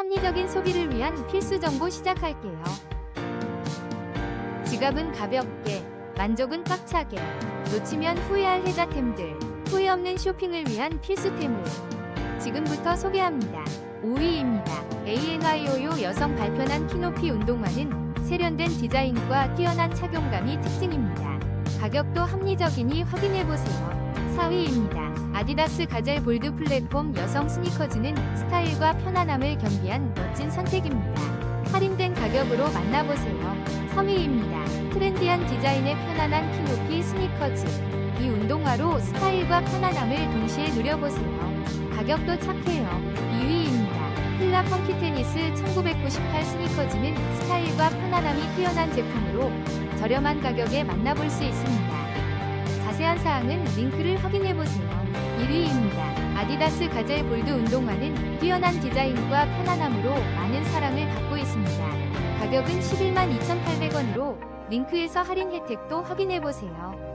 합리적인 소비를 위한 필수 정보 시작할게요. 지갑은 가볍게, 만족은 꽉차게, 놓치면 후회할 혜자템들, 후회 없는 쇼핑을 위한 필수템을 지금부터 소개합니다. 5위입니다. ANIO요 여성 발편한 키높이 운동화는 세련된 디자인과 뛰어난 착용감이 특징입니다. 가격도 합리적이니 확인해보세요. 4위입니다. 아디다스 가젤 볼드 플랫폼 여성 스니커즈는 스타일과 편안함을 겸비한 멋진 선택입니다. 할인된 가격으로 만나보세요. 3위입니다. 트렌디한 디자인의 편안한 키높이 스니커즈. 이 운동화로 스타일과 편안함을 동시에 누려보세요. 가격도 착해요. 2위입니다. 필라 펑키 테니스 1998 스니커즈는 스타일과 편안함이 뛰어난 제품으로 저렴한 가격에 만나볼 수 있습니다. 자세한 사항은 링크를 확인해보세요. 1위입니다. 아디다스 가젤 볼드 운동화는 뛰어난 디자인과 편안함으로 많은 사랑을 받고 있습니다. 가격은 11만 2,800원으로 링크에서 할인 혜택도 확인해보세요.